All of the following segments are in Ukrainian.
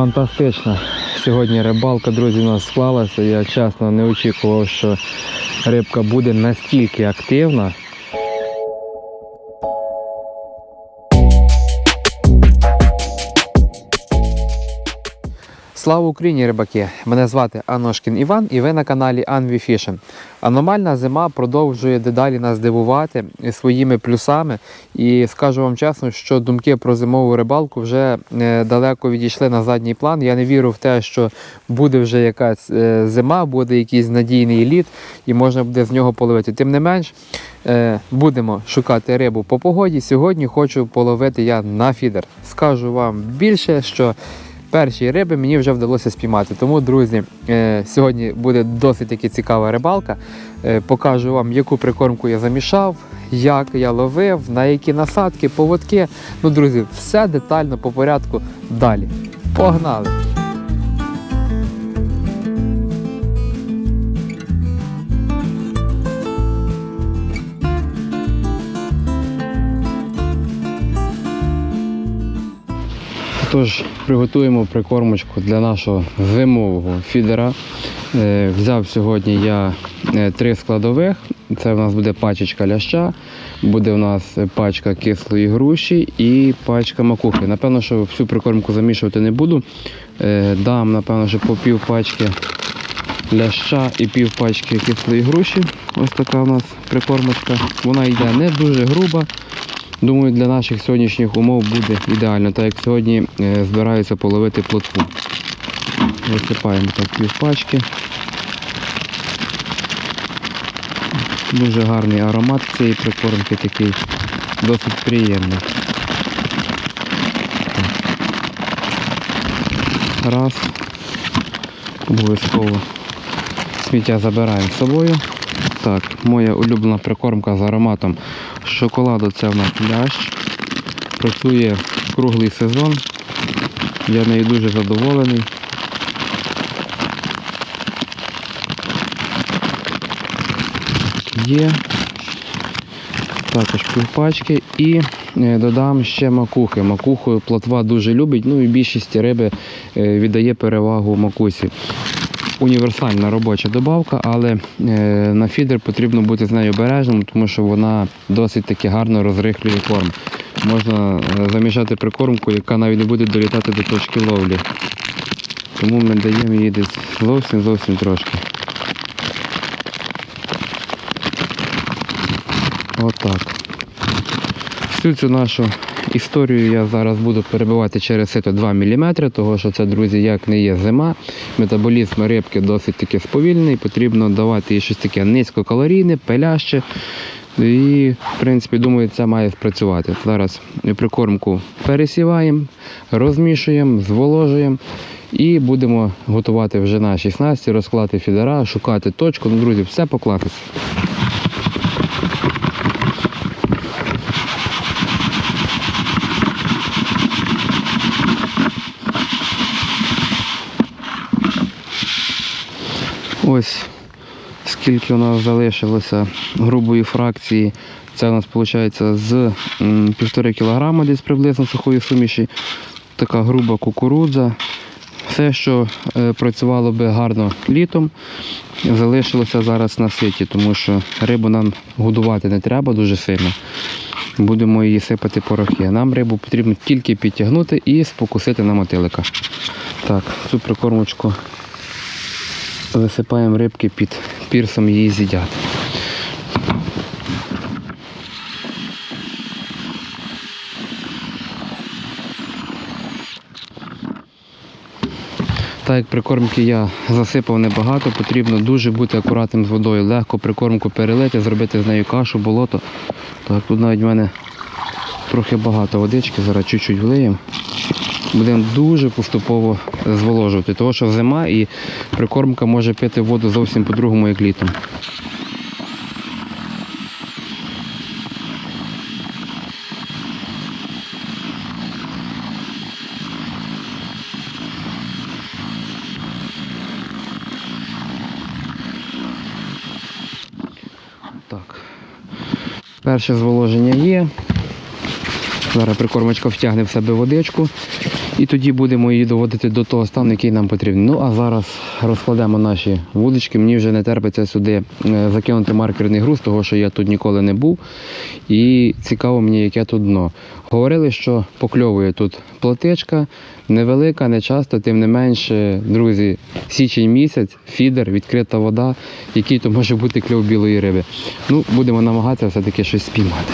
Фантастична. Сьогодні рибалка, друзі, у нас склалася. Я чесно не очікував, що рибка буде настільки активна. Слава Україні, рибаки! Мене звати Аношкін Іван і ви на каналі Анві Fishing. Аномальна зима продовжує дедалі нас дивувати своїми плюсами. І скажу вам чесно, що думки про зимову рибалку вже е, далеко відійшли на задній план. Я не вірю в те, що буде вже якась е, зима, буде якийсь надійний лід і можна буде з нього половити. Тим не менш, е, будемо шукати рибу по погоді. Сьогодні хочу половити я на фідер. Скажу вам більше, що перші риби мені вже вдалося спіймати. Тому, друзі, е, сьогодні буде досить таки цікава рибалка. Е, Покажу вам, яку прикормку я замішав, як я ловив, на які насадки, поводки. Ну, друзі, все детально по порядку далі. Погнали! Тож приготуємо прикормочку для нашого зимового фідера. Е, Взяв сьогодні я е, три складових. Це в нас буде пачечка ляща, буде в нас пачка кислої груші і пачка макухи. Напевно, що всю прикормку замішувати не буду. Е, Дам, напевно, що по пів пачки ляща і пів пачки кислої груші. Ось така у нас прикормочка. Вона йде не дуже груба. Думаю, для наших сьогоднішніх умов буде ідеально, так як сьогодні е, збираюся половити плотву. Висипаємо так пів пачки. Дуже гарний аромат цієї прикормки такий, досить приємний. Раз. Обов'язково сміття забираємо з собою. Так, моя улюблена прикормка з ароматом шоколаду це в нас лящ. Працює круглий сезон. Я нею дуже задоволений. Є. Також півпачки і е, додам ще макухи. Макуху плотва дуже любить, ну і більшість риби е, віддає перевагу макусі універсальна робоча добавка, але е, на фідер потрібно бути з нею обережним, тому що вона досить таки гарно розрихлює корм. Можна е, замішати прикормку, яка навіть не буде долітати до точки ловлі. Тому ми даємо її десь зовсім зовсім трошки. Отак. Всю цю нашу історію я зараз буду перебивати через сито 2 мм, тому що це, друзі, як не є зима. Метаболізм рибки досить таки сповільний, потрібно давати їй щось таке низькокалорійне, пиляще. І, в принципі, думаю, це має спрацювати. Зараз прикормку пересіваємо, розмішуємо, зволожуємо і будемо готувати вже на 16, розклати фідера, шукати точку. Ну, друзі, все по. Ось скільки у нас залишилося грубої фракції. Це у нас виходить з м, півтори кілограма десь приблизно сухої суміші. Така груба кукурудза. Все, що е, працювало би гарно літом, залишилося зараз на ситі, тому що рибу нам годувати не треба дуже сильно. Будемо її сипати порохи. Нам рибу потрібно тільки підтягнути і спокусити на мотилика. Так, цю прикормочку висипаємо рибки під пірсом її з'їдять. Так як прикормки я засипав небагато, потрібно дуже бути акуратним з водою. Легко прикормку перелити, зробити з нею кашу, болото. Так, тут навіть в мене трохи багато водички, зараз чуть-чуть влиємо. Будемо дуже поступово зволожувати, тому що зима і прикормка може пити воду зовсім по-другому, як літом. Так. Перше зволоження є. Зараз прикормочка втягне в себе водичку І тоді будемо її доводити до того стану, який нам потрібен. Ну а зараз розкладемо наші вудочки. Мені вже не терпиться сюди е, закинути маркерний груз, того що я тут ніколи не був. І цікаво мені, яке тут дно. Говорили, що покльовує тут плотичка, невелика, не часто, тим не менше, друзі, січень місяць, фідер, відкрита вода, який то може бути кльов білої риби. Ну, будемо намагатися все-таки щось спіймати.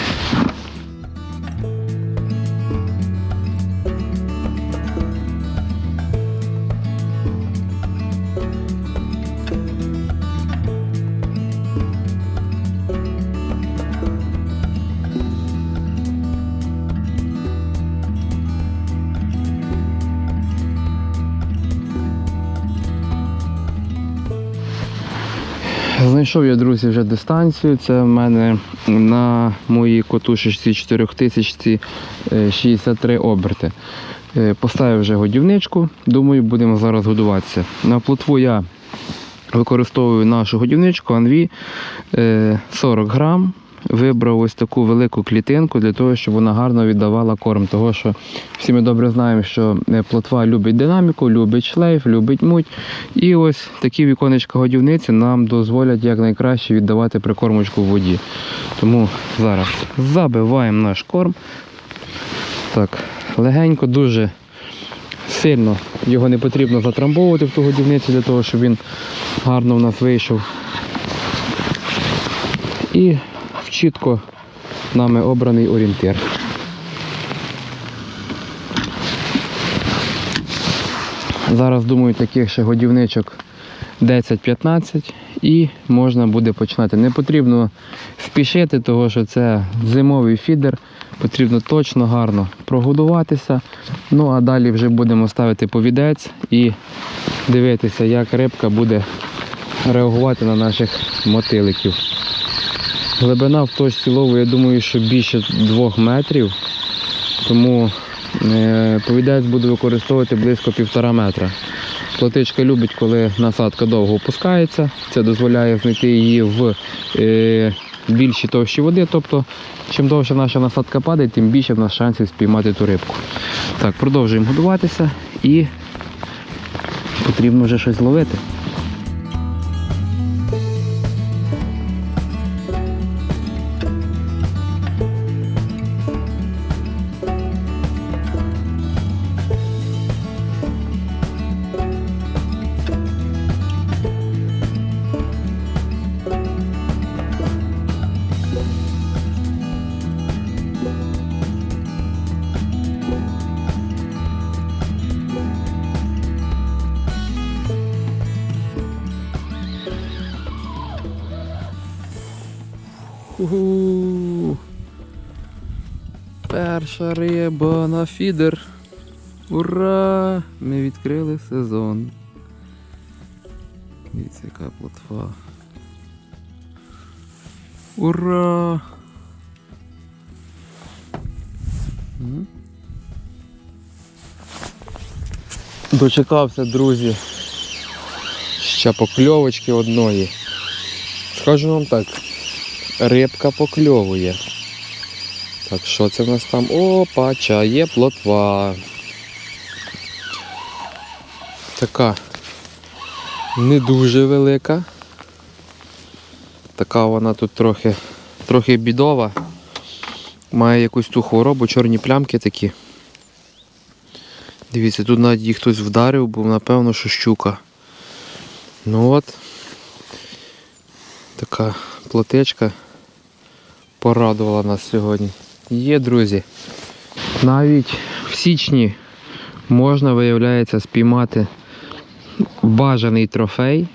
Знайшов я, друзі, вже дистанцію. Це в мене на моїй котушечці 4000 е, 63 оберти. Е, Поставив вже годівничку, думаю, будемо зараз годуватися. На плотву я використовую нашу годівничку Анві е, 40 грам. Вибрав ось таку велику клітинку для того, щоб вона гарно віддавала корм. Того, що всі ми добре знаємо, що е, плотва любить динаміку, любить шлейф, любить муть. І ось такі віконечка годівниці нам дозволять якнайкраще віддавати прикормочку в воді. Тому зараз забиваємо наш корм. Так, легенько, дуже сильно його не потрібно затрамбовувати в ту годівницю для того, щоб він гарно в нас вийшов. І в чітко нами обраний орієнтир. Зараз думаю, таких ще годівничок 10-15 і можна буде починати. Не потрібно спішити, тому що це зимовий фідер. Потрібно точно гарно прогодуватися. Ну а далі вже будемо ставити повідець і дивитися, як рибка буде реагувати на наших мотиликів. Глибина в точці лову, я думаю, що більше 2 метрів, тому е, повідець буду використовувати близько півтора метра. Плотичка любить, коли насадка довго опускається. Це дозволяє знайти її в е, більшій товщі води. Тобто, чим довше наша насадка падає, тим більше в нас шансів спіймати ту рибку. Так, продовжуємо годуватися і потрібно вже щось ловити. Уху. Перша риба на фідер. Ура! Ми відкрили сезон. Дивіться, яка плотва. Ура! Дочекався, друзі. Ще покльовочки одної. Скажу вам так, рибка покльовує. Так, що це в нас там? Опа, є плотва. Така не дуже велика. Така вона тут трохи, трохи бідова. Має якусь ту хворобу, чорні плямки такі. Дивіться, тут навіть їх хтось вдарив, бо напевно, що щука. Ну от. Така плотечка порадувала нас сьогодні. Є, друзі. Навіть в січні можна, виявляється, спіймати бажаний трофей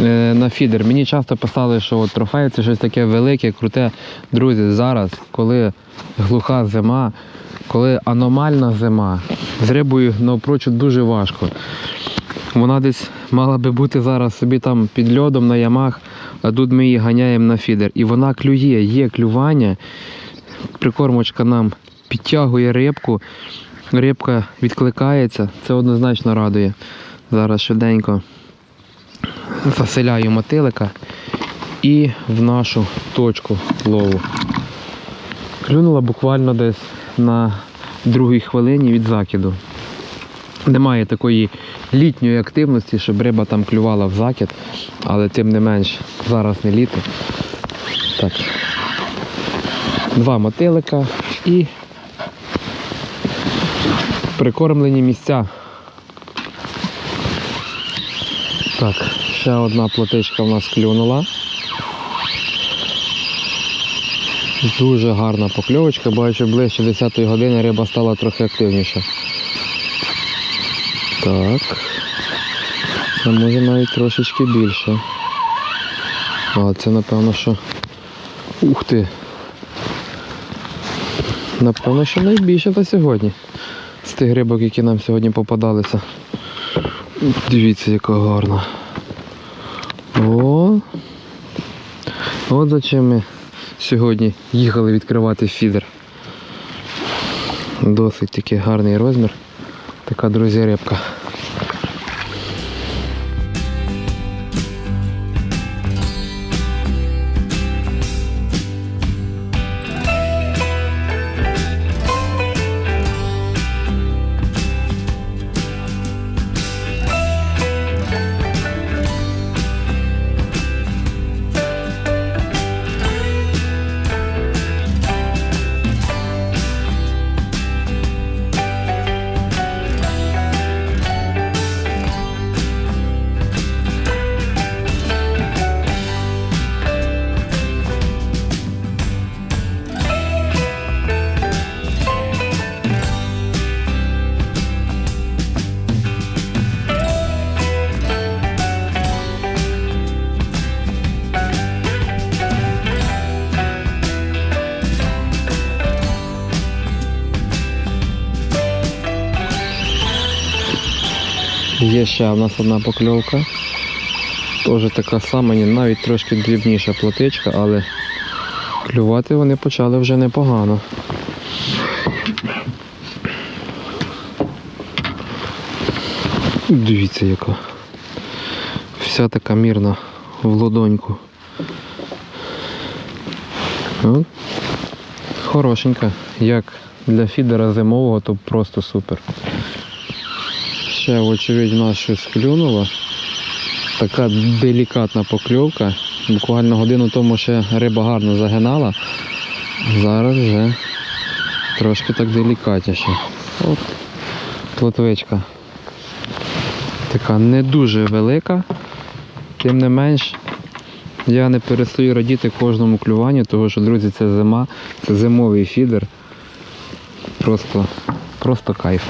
е, на фідер. Мені часто писали, що от трофей це щось таке велике, круте. Друзі, зараз, коли глуха зима, коли аномальна зима, з рибою навпрочуд дуже важко. Вона десь мала би бути зараз собі там під льодом на ямах, а тут ми її ганяємо на фідер. І вона клює, є клювання. Прикормочка нам підтягує рибку, рибка відкликається, це однозначно радує. Зараз швиденько заселяю мотилика і в нашу точку лову. Клюнула буквально десь на другій хвилині від закиду. Немає такої літньої активності, щоб риба там клювала в закид, але тим не менш зараз не літо. Так. Два мотилика і прикормлені місця. Так, ще одна плотичка в нас клюнула. Дуже гарна покльовочка, бачу ближче 10 години риба стала трохи активніша. Так. Це може навіть трошечки більше. А це напевно, що. Ух ти! Напевно, що найбільше за сьогодні. З тих рибок, які нам сьогодні попадалися. Дивіться, яка гарна. О! От за чим ми сьогодні їхали відкривати фідер. Досить такий гарний розмір. Така, друзі, рибка. Ще в нас одна покльовка. Теж така сама, навіть трошки дрібніша плотичка, але клювати вони почали вже непогано. Дивіться яка. Вся така мірна в ладоньку. От. Хорошенька. Як для фідера зимового, то просто супер. Ще, вочевидь, в нас щось клюнуло. Така делікатна покльовка. Буквально годину тому ще риба гарно загинала. Зараз вже трошки так делікатніше. От плотвичка. Така не дуже велика. Тим не менш, я не перестаю радіти кожному клюванню, тому що, друзі, це зима, це зимовий фідер. Просто, просто кайф.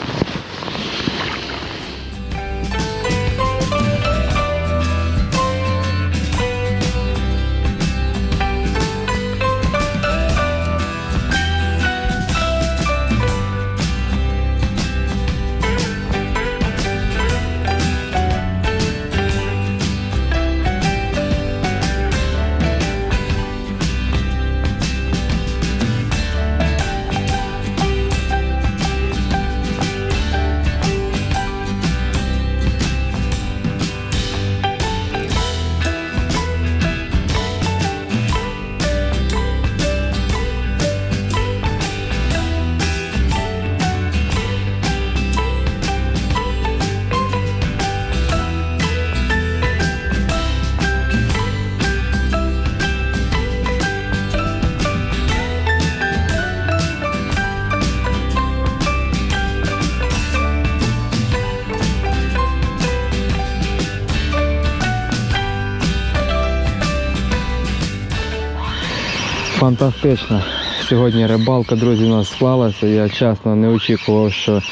Фантастично. Сьогодні рибалка, друзі, у нас склалася. Я чесно не очікував, що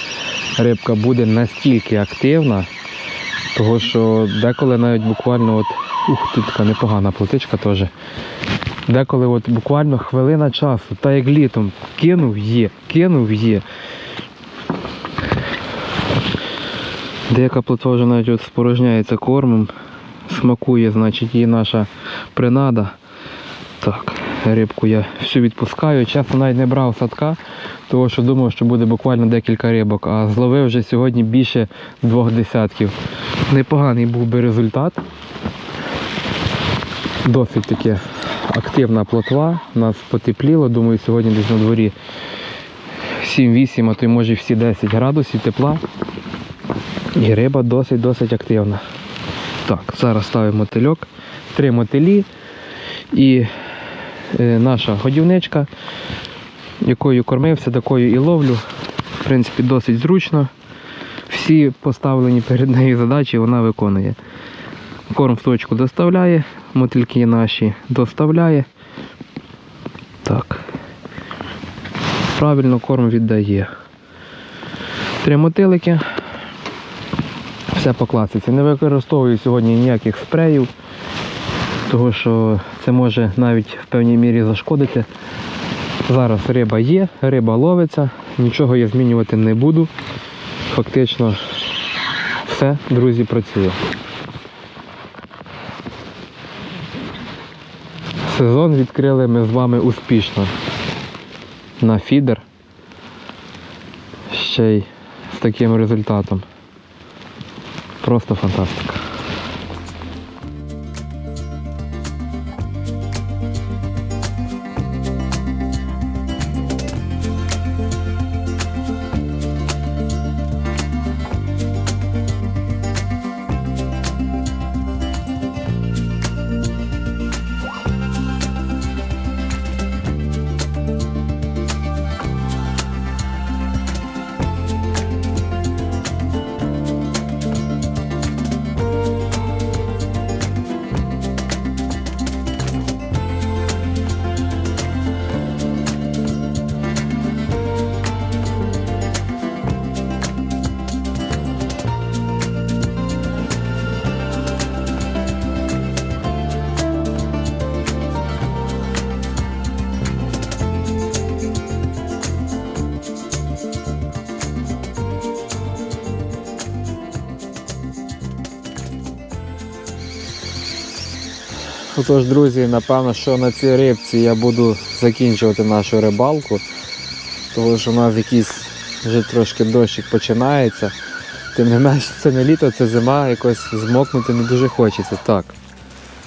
рибка буде настільки активна, того що деколи навіть буквально от. Ух, тут така непогана плотичка теж. Деколи от буквально хвилина часу, та як літом, кинув є, кинув є. Деяка плотва вже навіть от спорожняється кормом, смакує, значить, її наша принада. Так, рибку я всю відпускаю. Чесно навіть не брав садка, тому що думав, що буде буквально декілька рибок, а зловив вже сьогодні більше двох десятків. Непоганий був би результат. Досить таки активна плотва. Нас потепліло, думаю, сьогодні десь на дворі 7-8, а то й може всі 10 градусів тепла. І риба досить-досить активна. Так, зараз ставимо мотильок, три мотилі і наша годівничка, якою кормився, такою і ловлю. В принципі, досить зручно. Всі поставлені перед нею задачі вона виконує. Корм в точку доставляє, мотильки наші доставляє. Так. Правильно корм віддає. Три мотилики. Все по класиці. Не використовую сьогодні ніяких спреїв, тому що це може навіть в певній мірі зашкодити. Зараз риба є, риба ловиться, нічого я змінювати не буду. Фактично все, друзі, працює. Сезон відкрили ми з вами успішно. На фідер. Ще й з таким результатом. Просто фантастика. Отож, друзі, напевно, що на цій рибці я буду закінчувати нашу рибалку, тому що у нас якийсь вже трошки дощик починається. Тим не менш, це не літо, це зима, якось змокнути не дуже хочеться. Так.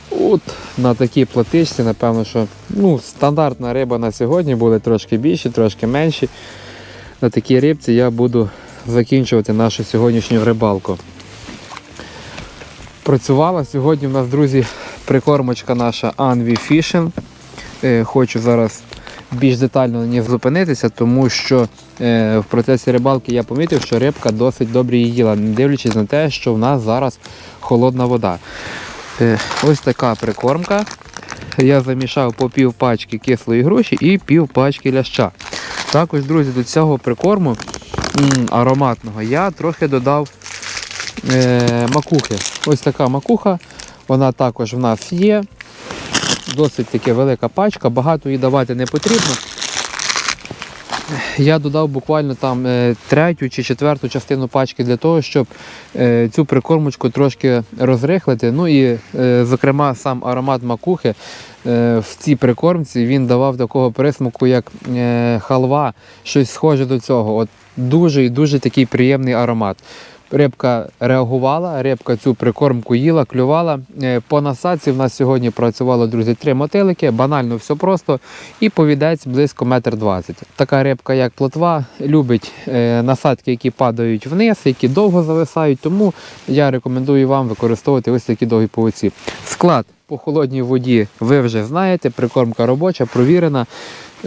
От на такій платичці, напевно, що ну, стандартна риба на сьогодні буде трошки більші, трошки менші. На такій рибці я буду закінчувати нашу сьогоднішню рибалку. Працювала сьогодні у нас, друзі, прикормочка наша Anvi Fishing. Е, Хочу зараз більш детально на ній зупинитися, тому що е, в процесі рибалки я помітив, що рибка досить добре їла, не дивлячись на те, що в нас зараз холодна вода. Е, Ось така прикормка. Я замішав по пів пачки кислої груші і пів пачки ляща. Також, друзі, до цього прикорму ароматного я трохи додав макухи. Ось така макуха, вона також в нас є. Досить таки велика пачка, багато її давати не потрібно. Я додав буквально там е, третю чи четверту частину пачки для того, щоб е, цю прикормочку трошки розрихлити. Ну і, е, зокрема, сам аромат макухи в цій прикормці він давав такого присмаку, як халва, щось схоже до цього. От дуже і дуже такий приємний аромат. Рибка реагувала, рибка цю прикормку їла, клювала. Е, По насадці в нас сьогодні працювало, друзі, три мотилики, банально все просто. І повідець близько метр двадцять. Така рибка, як плотва, любить е, насадки, які падають вниз, які довго зависають. Тому я рекомендую вам використовувати ось такі довгі повиці. Склад по холодній воді ви вже знаєте, прикормка робоча, провірена.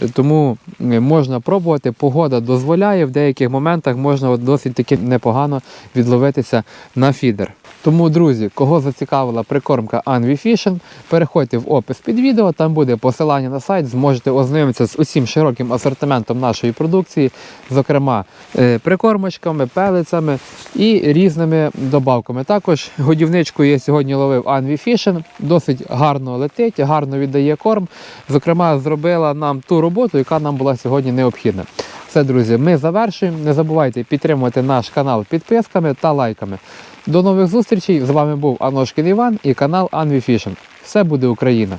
Е, Тому можна пробувати, погода дозволяє, в деяких моментах можна досить таки непогано відловитися на фідер. Тому, друзі, кого зацікавила прикормка Anvi Fishing, переходьте в опис під відео, там буде посилання на сайт, зможете ознайомитися з усім широким асортиментом нашої продукції, зокрема е, прикормочками, пелицями і різними добавками. Також годівничку я сьогодні ловив Anvi Fishing, досить гарно летить, гарно віддає корм. Зокрема, зробила нам ту роботу, яка нам була сьогодні необхідна. Все, друзі, ми завершуємо. Не забувайте підтримувати наш канал підписками та лайками. До нових зустрічей! З вами був Аношкін Іван і канал Анві Fishing. Все буде Україна!